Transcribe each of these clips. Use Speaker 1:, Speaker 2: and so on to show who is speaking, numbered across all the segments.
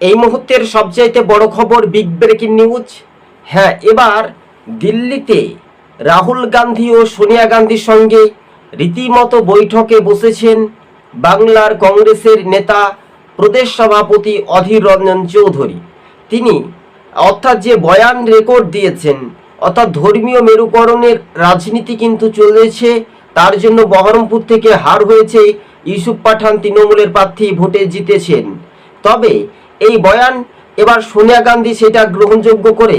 Speaker 1: এই মুহূর্তের সবচাইতে বড় খবর বিগ ব্রেকিং নিউজ হ্যাঁ এবার দিল্লিতে রাহুল গান্ধী ও সোনিয়া গান্ধীর সঙ্গে রীতিমতো বৈঠকে বসেছেন বাংলার কংগ্রেসের নেতা প্রদেশ সভাপতি অধীর রঞ্জন চৌধুরী। তিনি অর্থাৎ যে বয়ান রেকর্ড দিয়েছেন, অর্থাৎ ধর্মীয় মেরুকরণের রাজনীতি কিন্তু চলেছে, তার জন্য বহরমপুর থেকে হার হয়েছে ইউসুফ পাঠান তৃণমূলের প্রার্থী ভোটে জিতেছেন। তবে এই বয়ান এবার সোনিয়া গান্ধী সেটা গ্রহণযোগ্য করে।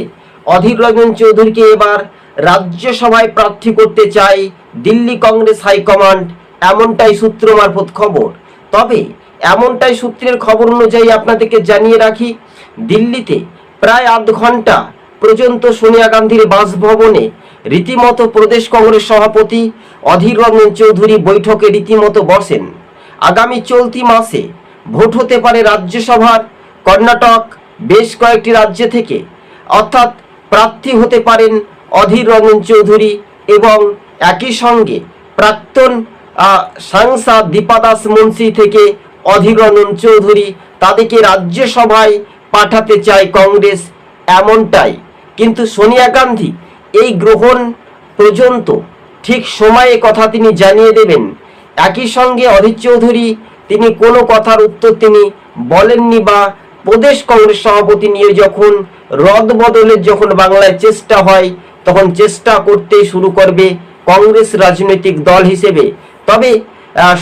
Speaker 1: অধীর রঞ্জন চৌধুরীকে এবার রাজ্যসভায় প্রার্থী করতে চায় দিল্লি কংগ্রেস হাইকমান্ড, এমনটাই সূত্র মারফত খবর। তবে এমনটাই সূত্রের খবর অনুযায়ী আপনাদেরকে জানিয়ে রাখি, দিল্লিতে প্রায় আধ ঘণ্টা পর্যন্ত সোনিয়া গান্ধীর বাসভবনে রীতিমতো প্রদেশ কংগ্রেস সভাপতি অধীর রঞ্জন চৌধুরী বৈঠকে রীতিমতো বসেন। আগামী চলতি মাসে ভোট হতে পারে রাজ্যসভার কর্ণাটক বেশ কয়েকটি রাজ্য থেকে অর্থাৎ প্রার্থী হতে পারেন অধীর রঞ্জন চৌধুরী এবং একই সঙ্গে প্রাক্তন সাংসদ দীপাদাস মুন্সি থেকে অধীর রঞ্জন চৌধুরী তাদেরকে রাজ্যসভায় পাঠাতে চায় কংগ্রেস এমনটাই। কিন্তু সোনিয়া গান্ধী এই গ্রহণ পর্যন্ত ঠিক সময়ে কথা তিনি জানিয়ে দেবেন। একই সঙ্গে অধীর চৌধুরী তিনি কোনো কথার উত্তর তিনি বলেননি বা প্রদেশ কংগ্রেস সভাপতি নিয়ে যখন রদ বদলের যখন বাংলায় চেষ্টা হয়, তখন চেষ্টা করতেই শুরু করবে কংগ্রেস রাজনৈতিক দল হিসেবে। তবে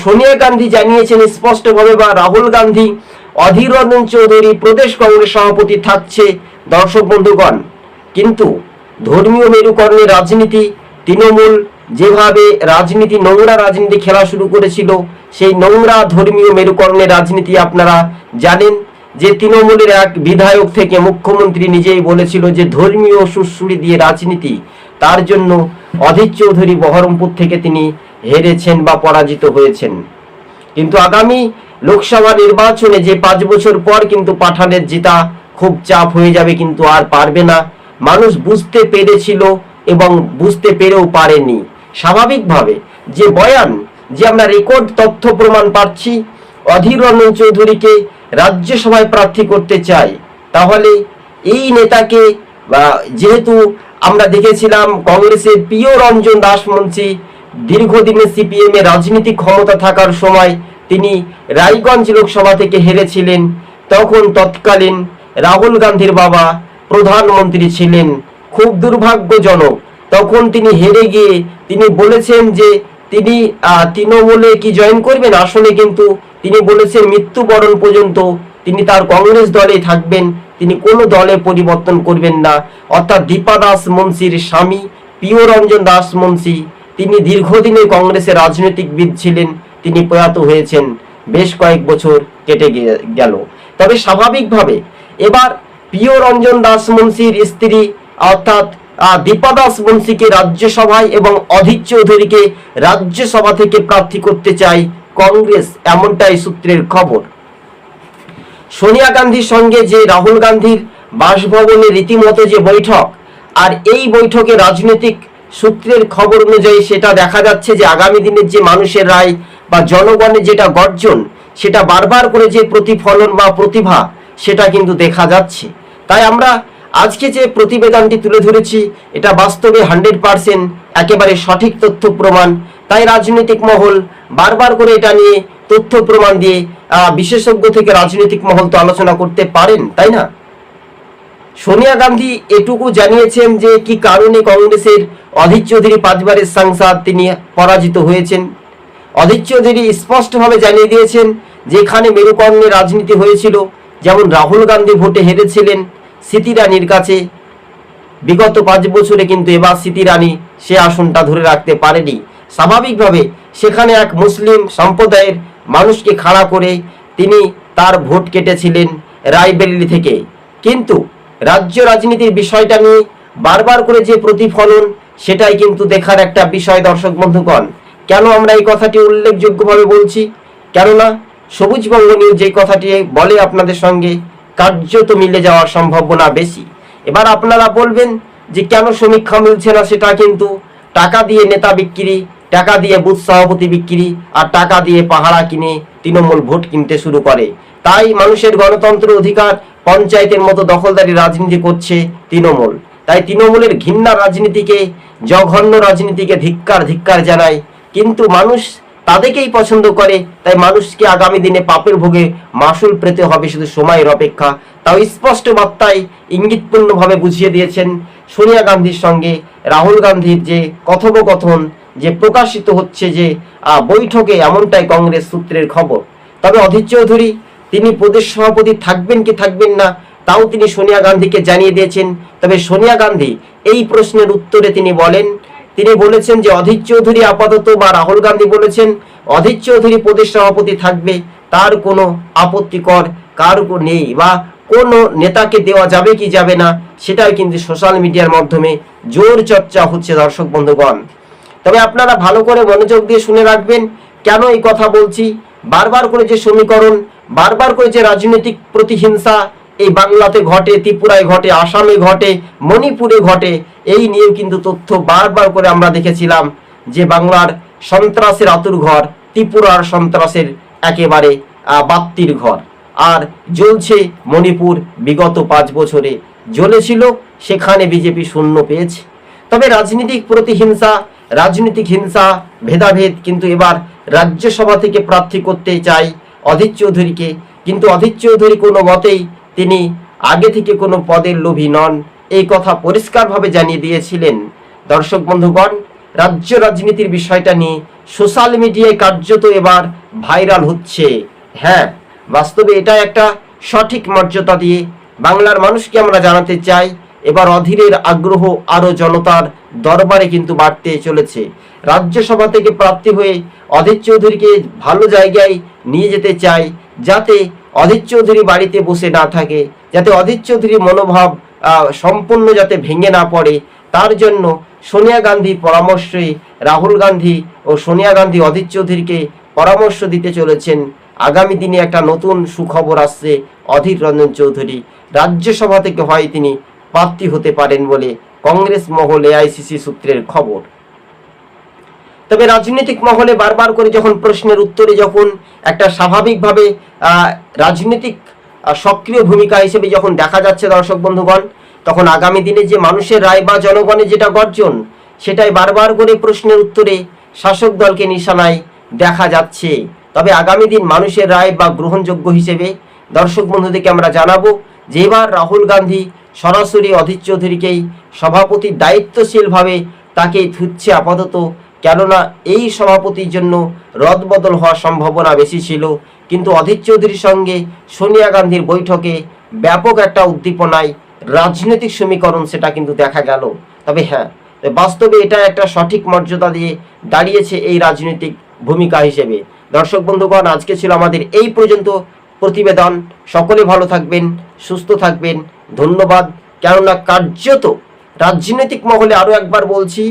Speaker 1: সোনিয়া গান্ধী জানিয়েছেন স্পষ্টভাবে বা রাহুল গান্ধী, অধীর রঞ্জন চৌধুরী প্রদেশ কংগ্রেস সভাপতি থাকছে দর্শক বন্ধুগণ। কিন্তু ধর্মীয় মেরুকরণে রাজনীতি, তৃণমূল যেভাবে রাজনীতি, নোংরা রাজনীতি খেলা শুরু করেছিল, সেই নোংরা ধর্মীয় মেরুকরণের রাজনীতি আপনারা জানেন। যে তৃণমূলের এক বিধায়ক থেকে মুখ্যমন্ত্রী নিজেই বলেছিল যে ধর্মীয় সুশ্রুড়ি দিয়ে রাজনীতি, তার জন্য অধীর চৌধুরী বহরমপুর থেকে তিনি হেরেছেন বা পরাজিত হয়েছেন। কিন্তু আগামী লোকসভা নির্বাচনে যে পাঁচ বছর পর কিন্তু পাঠানের জিতা খুব চাপ হয়ে যাবে কিন্তু আর পারবে না। মানুষ বুঝতে পেরেছিল এবং বুঝতে পেরেও পারেনি। স্বাভাবিকভাবে যে বয়ান, যে আমরা রেকর্ড তথ্য প্রমাণ পাচ্ছি, অধীর রঞ্জন চৌধুরীকে রাজ্যসভায় প্রার্থী করতে চাই। তাহলে এই নেতাকে যেহেতু আমরা দেখেছিলাম কংগ্রেসের প্রিয় রঞ্জন দাস মুন্সি দীর্ঘদিনের সিপিএম এ রাজনীতিক ক্ষমতা থাকার সময় তিনি রায়গঞ্জ লোকসভা থেকে হেরেছিলেন। তখন তৎকালীন রাহুল গান্ধীর বাবা প্রধানমন্ত্রী ছিলেন। খুব দুর্ভাগ্যজনক। তখন তিনি হেরে গিয়ে তিনি বলেছেন যে তিনি তৃণমূলে কি জয়েন করবেন? আসলে কিন্তু তিনি বলেছেন মৃত্যুবরণ পর্যন্ত তিনি তার কংগ্রেস দলে থাকবেন। তিনি কোনো দলে পরিবর্তন করবেন না। অর্থাৎ দীপা দাস মুন্সির স্বামী প্রিয় রঞ্জন দাস মুন্সি, তিনি দীর্ঘদিনের কংগ্রেসের রাজনৈতিকবিদ ছিলেন। তিনি প্রয়াত হয়েছেন। বেশ কয়েক বছর কেটে গেল। তবে স্বাভাবিকভাবে এবার প্রিয় রঞ্জন দাস মুন্সির স্ত্রী, অর্থাৎ আহ, দীপা দাস মুন্সিকে রাজ্যসভায় এবং অধীর চৌধুরীকে রাজ্যসভা থেকে প্রার্থী করতে চাই কংগ্রেস এমনটাই সূত্রের খবর। সোনিয়া গান্ধীর সঙ্গে যে রাহুল গান্ধীর বাসভবনে রীতিমতো যে বৈঠক আর এই বৈঠকে রাজনৈতিক সূত্রের খবর অনুযায়ী সেটা দেখা যাচ্ছে যে আগামী দিনের যে মানুষের রায় বা জনগণের যেটা গর্জন সেটা বারবার করে যে প্রতিফলন বা প্রতিভা সেটা কিন্তু দেখা যাচ্ছে। তাই আমরা আজকে যে প্রতিবেদনটি তুলে ধরেছি, এটা বাস্তবে হান্ড্রেড পার্সেন্ট একেবারে সঠিক তথ্য প্রমাণ। তাই রাজনৈতিক মহল বারবার করে এটা নিয়ে তথ্য প্রমাণ দিয়ে বিশেষজ্ঞ থেকে রাজনৈতিক মহল তো আলোচনা করতে পারেন, তাই না? সোনিয়া গান্ধী এটুকু জানিয়েছেন যে, কি কারণে কংগ্রেসের অধীর চৌধুরী পাঁচবারের সাংসদ তিনি পরাজিত হয়েছেন। অধীর চৌধুরী স্পষ্টভাবে জানিয়ে দিয়েছেন, যেখানে মেরুকর্ণের রাজনীতি হয়েছিল, যেমন রাহুল গান্ধী ভোটে হেরেছিলেন স্মৃতি রানীর কাছে। বিগত পাঁচ বছরে কিন্তু এবার স্মৃতি রানী সে আসনটা ধরে রাখতে পারেনি। স্বাভাবিকভাবে সেখানে এক মুসলিম সম্প্রদায়ের মানুষকে খাড়া করে তিনি তার ভোট কেটেছিলেন রায়বেরিলি থেকে। কিন্তু রাজ্য রাজনীতির বিষয়টা নিয়ে বারবার করে যে প্রতিফলন, সেটাই কিন্তু দেখার একটা বিষয় দর্শক বন্ধুগণ। কেন আমরা এই কথাটি উল্লেখযোগ্যভাবে বলছি? কেননা সবুজবঙ্গ নিউজ যে কথাটি বলে আপনাদের সঙ্গে কার্যত মিলে যাওয়ার সম্ভাবনা বেশি। এবার আপনারা বলবেন যে কেন সমীক্ষা মিলছে না সেটা কিন্তু টাকা দিয়ে নেতা বিক্রি, টাকা দিয়ে বুথ সভাপতি বিক্রি আর টাকা দিয়ে পাহারা কিনে তৃণমূল ভোট কিনতে শুরু করে। তাই মানুষের গণতন্ত্র অধিকার পঞ্চায়েতের মতো দখলদারি রাজনীতি করছে তৃণমূল। তাই তৃণমূলের ঘৃণা রাজনীতিকে, জঘন্য রাজনীতিকে ধিক্কার ধিক্কার জানায়। কিন্তু মানুষ তাদেরকেই পছন্দ করে, তাই মানুষকে আগামী দিনে পাপের ভোগে মাসুল পেতে হবে শুধু সময়ের অপেক্ষা। তাও স্পষ্ট বার্তায় ইঙ্গিতপূর্ণভাবে বুঝিয়ে দিয়েছেন সোনিয়া গান্ধীর সঙ্গে রাহুল গান্ধীর যে কথোপকথন, যে প্রকাশিত হচ্ছে যে বৈঠকে এমনটাই কংগ্রেস সূত্রের খবর। তবে অধীর চৌধুরী, তিনি প্রদেশ সভাপতি থাকবেন কি থাকবেন না, তাও তিনি সোনিয়া গান্ধীকে জানিয়ে দিয়েছেন। তবে সোনিয়া গান্ধী এই প্রশ্নের উত্তরে তিনি বলেন তিনি বলেছেন যে অধীর চৌধুরী আপাতত বা রাহুল গান্ধী বলেছেন, অধীর চৌধুরী প্রদেশ সভাপতি থাকবে, তার কোনো আপত্তিকর কার নেই বা কোন নেতাকে দেওয়া যাবে কি যাবে না সেটাও কিন্তু সোশ্যাল মিডিয়ার মাধ্যমে জোর চর্চা হচ্ছে দর্শক বন্ধুগণ। তবে আপনারা ভালো করে মনোযোগ দিয়ে শুনে রাখবেন, কেন এই কথা বলছি? বারবার করে যে সমীকরণ, বারবার করে যে রাজনৈতিক প্রতিহিংসা, এই বাংলাতে ঘটে, ত্রিপুরায় ঘটে, আসামে ঘটে, মণিপুরে ঘটে এই নিয়েও কিন্তু তথ্য বারবার করে আমরা দেখেছিলাম যে বাংলার সন্ত্রাসের আতুর ঘর, ত্রিপুরার সন্ত্রাসের একেবারে বাত্তির ঘর। আর জ্বলছে মণিপুর বিগত পাঁচ বছরে। জ্বলেছিল, সেখানে বিজেপি শূন্য পেয়েছে। তবে রাজনৈতিক প্রতিহিংসা, রাজনৈতিক হিংসা, ভেদাভেদ কিন্তু এবার রাজ্যসভা থেকে প্রার্থী করতে চাই অধীর চৌধুরীকে। কিন্তু অধীর চৌধুরী কোনো মতেই তিনি আগে থেকে কোনো পদের লোভী নন। এই কথা পরিষ্কারভাবে জানিয়ে দিয়েছিলেন দর্শক বন্ধুগণ, রাজ্য রাজনীতির বিষয়টা নিয়ে সোশ্যাল মিডিয়ায় কার্যত এবার ভাইরাল হচ্ছে। হ্যাঁ বাস্তবে এটা একটা সঠিক মর্যাদা দিয়ে বাংলার মানুষকে আমরা জানাতে চাই, এবার অধীরের আগ্রহ আরও জনতার দরবারে কিন্তু বাড়তে চলেছে। রাজ্যসভা থেকে প্রার্থী হয়ে অধীর চৌধুরীকে ভালো জায়গায় নিয়ে যেতে চাই, যাতে অধীর চৌধুরী বাড়িতে বসে না থাকে, যাতে অধীর চৌধুরীর মনোভাব সম্পূর্ণ যাতে ভেঙে না পড়ে, তার জন্য সোনিয়া গান্ধীর পরামর্শে রাহুল গান্ধী ও সোনিয়া গান্ধী অধীর চৌধুরীকে পরামর্শ দিতে চলেছেন। আগামী দিনে একটা নতুন সুখবর আসছে অধীর রঞ্জন চৌধুরী। রাজ্যসভা থেকে হয় তিনি প্রার্থী হতে পারেন বলে কংগ্রেস মহল এআইসিসি সূত্রের খবর। তবে রাজনৈতিক মহলে বারবার করে যখন প্রশ্নের উত্তরে যখন একটা স্বাভাবিকভাবে রাজনৈতিক সক্রিয় ভূমিকা হিসেবে যখন দেখা যাচ্ছে দর্শক বন্ধুগণ তখন আগামী দিনে যে মানুষের রায় বা জনগণের যেটা গর্জন সেটাই বারবার করে প্রশ্নের উত্তরে শাসক দলকে নিশানায় দেখা যাচ্ছে। তবে আগামী দিন মানুষের রায় বা গ্রহণযোগ্য হিসেবে দর্শক বন্ধুদেরকে আমরা জানাব যে এবার রাহুল গান্ধী সরাসরি অধীর চৌধুরীকেই সভাপতির দায়িত্বশীলভাবে তাকে ধুচ্ছে আপাতত। কেননা এই সভাপতির জন্য রদবদল হওয়ার সম্ভাবনা বেশি ছিল। কিন্তু অধীর চৌধুরীর সঙ্গে সোনিয়া গান্ধীর বৈঠকে ব্যাপক একটা উদ্দীপনায় রাজনৈতিক সমীকরণ সেটা কিন্তু দেখা গেল। তবে হ্যাঁ বাস্তবে এটা একটা সঠিক মর্যাদা দিয়ে দাঁড়িয়েছে এই রাজনৈতিক ভূমিকা হিসেবে। দর্শক বন্ধুগণ, আজকে ছিল আমাদের এই পর্যন্ত প্রতিবেদন। সকলে ভালো থাকবেন, সুস্থ থাকবেন। ধন্যবাদ। কেননা কার্যত রাজনৈতিক মহলে আরও একবার বলছি,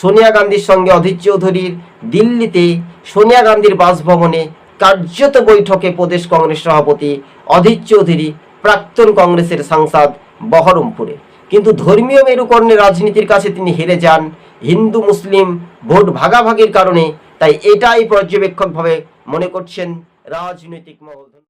Speaker 1: সোনিয়া গান্ধীর সঙ্গে অধীর চৌধুরীর দিল্লিতে সোনিয়া গান্ধীর বাসভবনে কার্যত বৈঠকে প্রদেশ কংগ্রেস সভাপতি অধীর চৌধুরী, প্রাক্তন কংগ্রেসের সাংসদ বহরমপুরে। কিন্তু ধর্মীয় মেরুকরণের রাজনীতির কাছে তিনি হেরে যান। হিন্দু, মুসলিম, ভোট ভাগাভাগির কারণে। তাই এটাই পর্যবেক্ষকভাবে মনে করছেন রাজনৈতিক মহল।